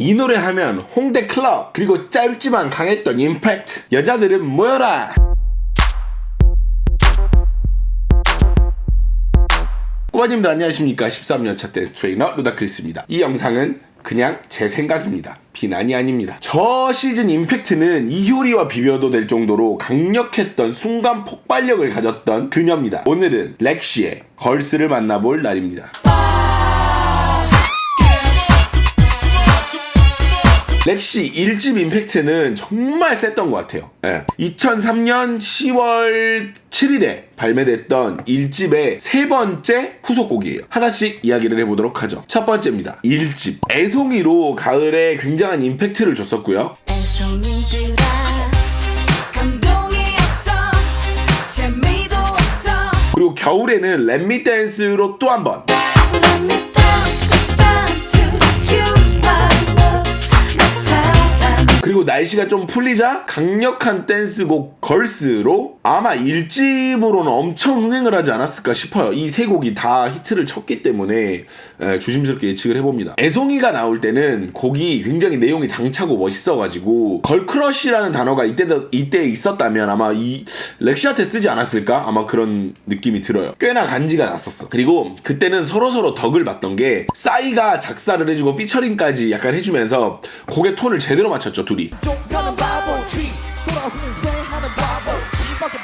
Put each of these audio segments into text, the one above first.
이 노래 하면 홍대 클럽 그리고 짧지만 강했던 임팩트. 여자들은 모여라! 꼬마님들 안녕하십니까? 13년차 댄스 트레이너 루다크리스입니다. 이 영상은 그냥 제 생각입니다. 비난이 아닙니다. 저 시즌 임팩트는 이효리와 비벼도 될 정도로 강력했던 순간 폭발력을 가졌던 그녀입니다. 오늘은 렉시의 걸스를 만나볼 날입니다 렉시 1집 임팩트는 정말 셌던 것 같아요. 예. 2003년 10월 7일에 발매됐던 1집의 세 번째 후속곡이에요. 하나씩 이야기를 해보도록 하죠. 첫 번째입니다. 1집. 애송이로 가을에 굉장한 임팩트를 줬었고요. 그리고 겨울에는 렛미 댄스로 또 한 번. 그리고 날씨가 좀 풀리자 강력한 댄스곡 걸스로 아마 1집으로는 엄청 흥행을 하지 않았을까 싶어요. 이 세 곡이 다 히트를 쳤기 때문에 에, 조심스럽게 예측을 해봅니다. 애송이가 나올 때는 곡이 굉장히 내용이 당차고 멋있어가지고 걸크러쉬라는 단어가 이때 이때 있었다면 아마 이 렉시한테 쓰지 않았을까 아마 그런 느낌이 들어요. 꽤나 간지가 났었어. 그리고 그때는 서로 서로 덕을 봤던 게 싸이가 작사를 해주고 피처링까지 약간 해주면서 곡의 톤을 제대로 맞췄죠 둘이.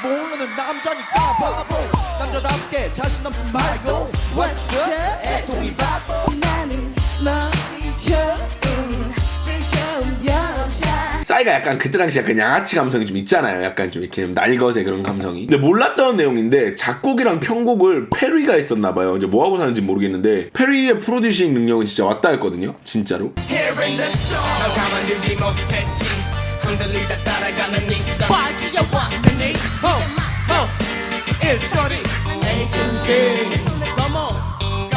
모르는 남자니까 바보 남자답게 자신 없음 말고 What's up 애송이 바보 나는 여자 싸이가 약간 그때 당시 약간 양아치 감성이 좀 있잖아요. 약간 좀 이렇게 날것의 그런 감성이. 근데 몰랐던 내용인데 작곡이랑 편곡을 페리가 했었나 봐요. 이제 뭐 하고 사는지 모르겠는데 페리의 프로듀싱 능력은 진짜 왔다 했거든요. 진짜로. Hearing the song 널 가만두지 못했지 흔들리다 따라가는 네손 빠지야 왔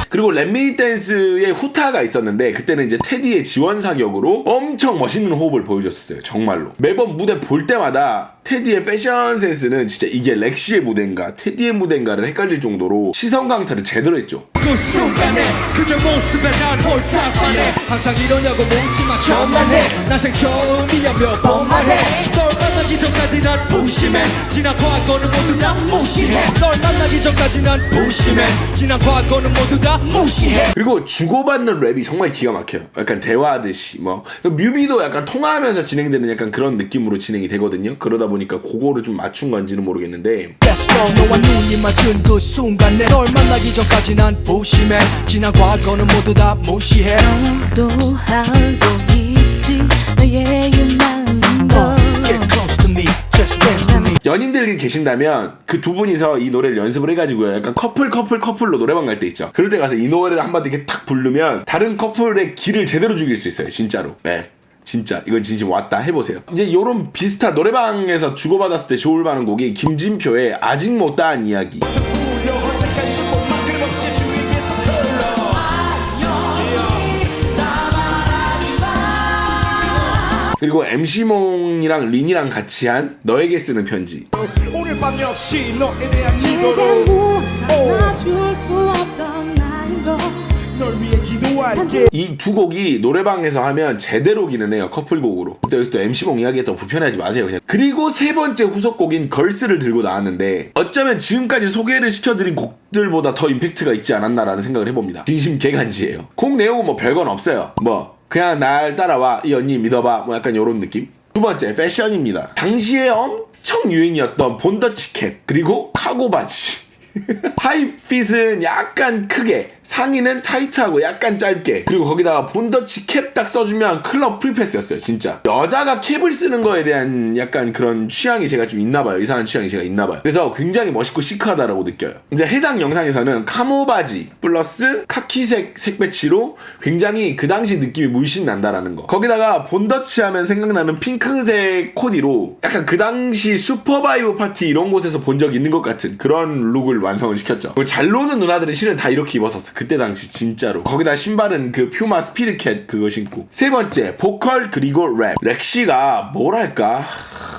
그리고 렛미 댄스의 후타가 있었는데 그때는 이제 테디의 지원 사격으로 엄청 멋있는 호흡을 보여줬었어요. 정말로. 매번 무대 볼 때마다 테디의 패션 센스는 진짜 이게 렉시의 무대인가 테디의 무대인가를 헷갈릴 정도로 시선 강타를 제대로 했죠. 그 순간에 그녀 모습에 난 홀짝반해. 항상 이러냐고 묻지마. 저만해. 난생 처음이야 몇 번만 해널 만나기 전까지 난 무심해. 지난 과거는 모두 다 무시해. 널 만나기 전까지 난 무심해. 지난 과거는 모두 다 무시해. 그리고 주고받는 랩이 정말 기가 막혀요. 약간 대화하듯이 뭐. 뮤비도 약간 통화하면서 진행되는 약간 그런 느낌으로 진행이 되거든요. 그러다 보니까 그거를 좀 맞춘 건지는 모르겠는데. Let's go 너와 눈이 맞춘 그 순간에 널 만나기 전까지 난 무심해 지난 과거는 모두 다 무시해 너도 알고 있지 너의 마음도 Get close to me just dance to me 연인들이 계신다면 그 두 분이서 이 노래를 연습을 해가지고요. 약간 커플 커플 커플로 노래방 갈 때 있죠. 그럴 때 가서 이 노래를 한마디 이렇게 탁 부르면 다른 커플의 기를 제대로 죽일 수 있어요. 진짜로. 네. 진짜 이건 진심 왔다 해보세요. 이제 요런 비슷한 노래방에서 주고받았을 때 좋을 만한 곡이 김진표의 아직 못다한 이야기. 그리고 MC몽이랑 린이랑 같이 한 너에게 쓰는 편지. 오늘 밤 역시 너에 대한 기도로. 못 안아줄 수 없던 날도 널 위해 기도할게 이두 곡이 노래방에서 하면 제대로 기는 해요 커플곡으로. 그때 여기서 또 MC몽 이야기했다고 불편해하지 마세요 그냥. 그리고 세 번째 후속곡인 걸스를 들고 나왔는데 어쩌면 지금까지 소개를 시켜드린 곡들보다 더 임팩트가 있지 않았나라는 생각을 해봅니다. 진심 개간지예요. 곡 내용은 뭐 별건 없어요. 뭐 그냥 날 따라와. 이 언니 믿어봐. 뭐 약간 요런 느낌? 두 번째 패션입니다. 당시에 엄청 유행이었던 본더치캡 그리고 카고 바지 하이핏은 약간 크게 상의는 타이트하고 약간 짧게. 그리고 거기다가 본더치 캡 딱 써주면 클럽 프리패스였어요 진짜. 여자가 캡을 쓰는 거에 대한 약간 그런 취향이 제가 좀 있나봐요. 이상한 취향이 제가 있나봐요. 그래서 굉장히 멋있고 시크하다라고 느껴요. 이제 해당 영상에서는 카모 바지 플러스 카키색 색배치로 굉장히 그 당시 느낌이 물씬 난다라는 거. 거기다가 본더치 하면 생각나는 핑크색 코디로 약간 그 당시 슈퍼바이브 파티 이런 곳에서 본 적 있는 것 같은 그런 룩을 완성을 시켰죠. 잘 노는 누나들은 실은 다 이렇게 입었었어. 그때 당시 진짜로. 거기다 신발은 그 퓨마 스피드캣 그거 신고. 세 번째 보컬 그리고 랩. 렉시가 뭐랄까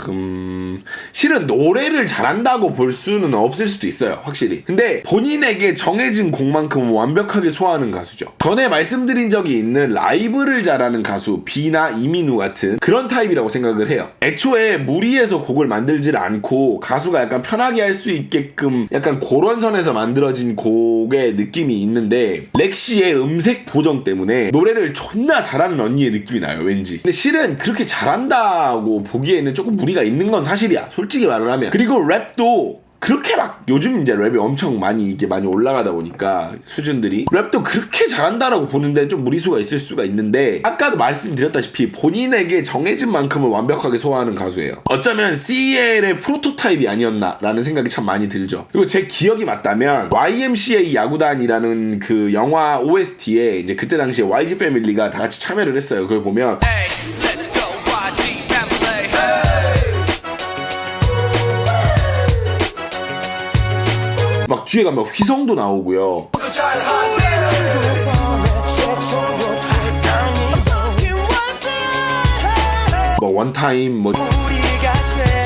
음 음, 실은 노래를 잘한다고 볼 수는 없을 수도 있어요 확실히. 근데 본인에게 정해진 곡만큼 완벽하게 소화하는 가수죠. 전에 말씀드린 적이 있는 라이브를 잘하는 가수 비나 이민우 같은 그런 타입이라고 생각을 해요. 애초에 무리해서 곡을 만들질 않고 가수가 약간 편하게 할 수 있게끔 약간 그런 선에서 만들어진 곡의 느낌이 있는데 렉시의 음색 보정 때문에 노래를 존나 잘하는 언니의 느낌이 나요 왠지. 근데 실은 그렇게 잘한다고 보기에는 조금 무리가 있는 건 사실 이야 솔직히 말을 하면 그리고 랩도 그렇게 막 요즘 이제 랩이 엄청 많이 이게 많이 올라가다 보니까 수준들이 랩도 그렇게 잘한다라고 보는 데는 좀 무리수가 있을 수가 있는데 아까도 말씀드렸다시피 본인에게 정해진 만큼을 완벽하게 소화하는 가수예요. 어쩌면 CL의 프로토타입이 아니었나라는 생각이 참 많이 들죠. 그리고 제 기억이 맞다면 YMCA 야구단이라는 그 영화 OST에 이제 그때 당시에 YG 패밀리가 다 같이 참여를 했어요. 그걸 보면 let's 뒤에 가면 휘성도 나오고요. 뭐 원타임 뭐 우리가 최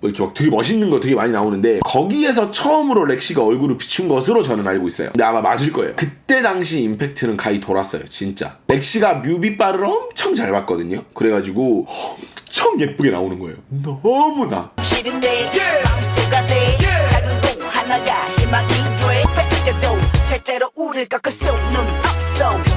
뭐 이렇게 막 되게 멋있는 거 되게 많이 나오는데 거기에서 처음으로 렉시가 얼굴을 비춘 것으로 저는 알고 있어요. 근데 아마 맞을 거예요. 그때 당시 임팩트는 가히 돌았어요. 진짜. 렉시가 뮤비바를 엄청 잘 봤거든요. 그래가지고 엄청 예쁘게 나오는 거예요. 너무나. 절대로 우릴 꺾을 수는 없어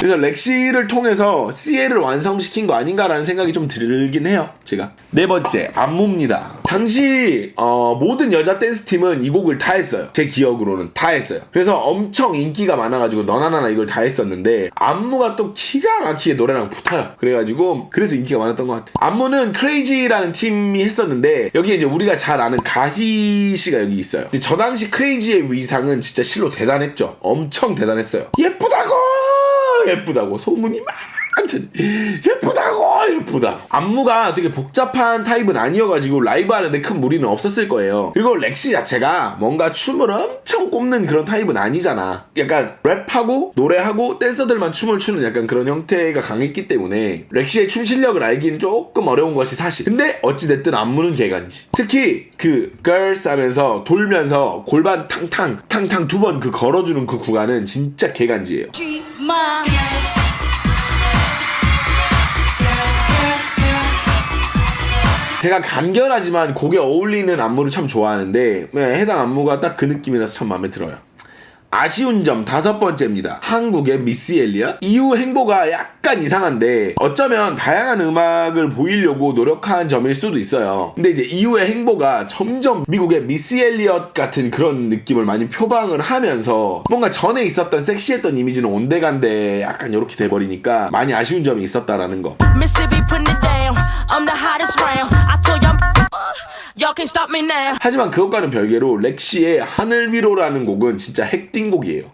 그래서 렉시를 통해서 CL을 완성시킨 거 아닌가라는 생각이 좀 들긴 해요. 제가. 네 번째, 안무입니다. 당시 어, 모든 여자 댄스 팀은 이 곡을 다 했어요. 제 기억으로는 다 했어요. 그래서 엄청 인기가 많아가지고 너나나나 이걸 다 했었는데 안무가 또 기가 막히게 노래랑 붙어요. 그래가지고 그래서 인기가 많았던 것 같아요. 안무는 크레이지라는 팀이 했었는데 여기 이제 우리가 잘 아는 가희 씨가 여기 있어요. 저 당시 크레이지의 위상은 진짜 실로 대단했죠. 엄청 대단했어요. 예쁘다고! 예쁘다고 소문이 많잖 예쁘다 고 예쁘다. 안무가 되게 복잡한 타입은 아니어가지고 라이브 하는데 큰 무리는 없었을 거예요. 그리고 렉시 자체가 뭔가 춤을 엄청 꼽는 그런 타입은 아니잖아. 약간 랩하고 노래하고 댄서들만 춤을 추는 약간 그런 형태가 강했기 때문에 렉시의 춤 실력을 알기는 조금 어려운 것이 사실. 근데 어찌됐든 안무는 개간지. 특히 그 girls 하면서 돌면서 골반 탕탕 탕탕 두 번 그 걸어주는 그 구간은 진짜 개간지예요. 마 제가 간결하지만 곡에 어울리는 안무를 참 좋아하는데 네, 해당 안무가 딱 그 느낌이라서 참 마음에 들어요. 아쉬운 점 다섯 번째입니다. 한국의 미스 엘리엇 이후 행보가 약간 이상한데 어쩌면 다양한 음악을 보이려고 노력한 점일 수도 있어요. 근데 이제 이후의 행보가 점점 미국의 미스 엘리엇 같은 그런 느낌을 많이 표방을 하면서 뭔가 전에 있었던 섹시했던 이미지는 온데간데 약간 이렇게 돼버리니까 많이 아쉬운 점이 있었다라는 거. 하지만 그것과는 별개로 렉시의 하늘 위로라는 곡은 진짜 핵띵곡이에요.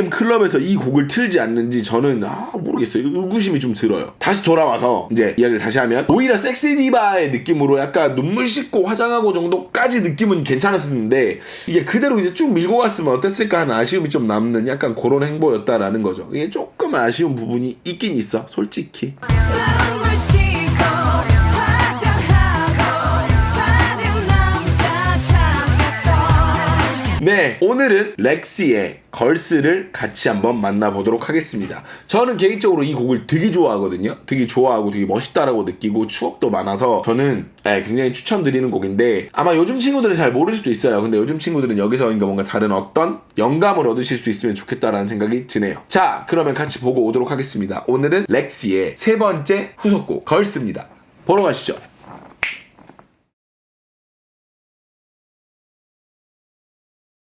EDM 클럽에서 이 곡을 틀지 않는지 저는 아, 모르겠어요. 의구심이 좀 들어요. 다시 돌아와서 이제 이야기를 다시 하면 오히려 섹시 디바의 느낌으로 약간 눈물 씻고 화장하고 정도까지 느낌은 괜찮았었는데 이게 그대로 이제 쭉 밀고 갔으면 어땠을까 하는 아쉬움이 좀 남는 약간 그런 행보였다라는 거죠. 이게 조금 아쉬운 부분이 있긴 있어. 솔직히. 찾겠어 네, 오늘은 렉시의 걸스를 같이 한번 만나보도록 하겠습니다. 저는 개인적으로 이 곡을 되게 좋아하거든요. 되게 좋아하고 되게 멋있다라고 느끼고 추억도 많아서 저는 네, 굉장히 추천드리는 곡인데 아마 요즘 친구들은 잘 모를 수도 있어요. 근데 요즘 친구들은 여기서 뭔가 다른 어떤 영감을 얻으실 수 있으면 좋겠다라는 생각이 드네요. 자, 그러면 같이 보고 오도록 하겠습니다. 오늘은 렉시의 세 번째 후속곡 걸스입니다. 보러 가시죠.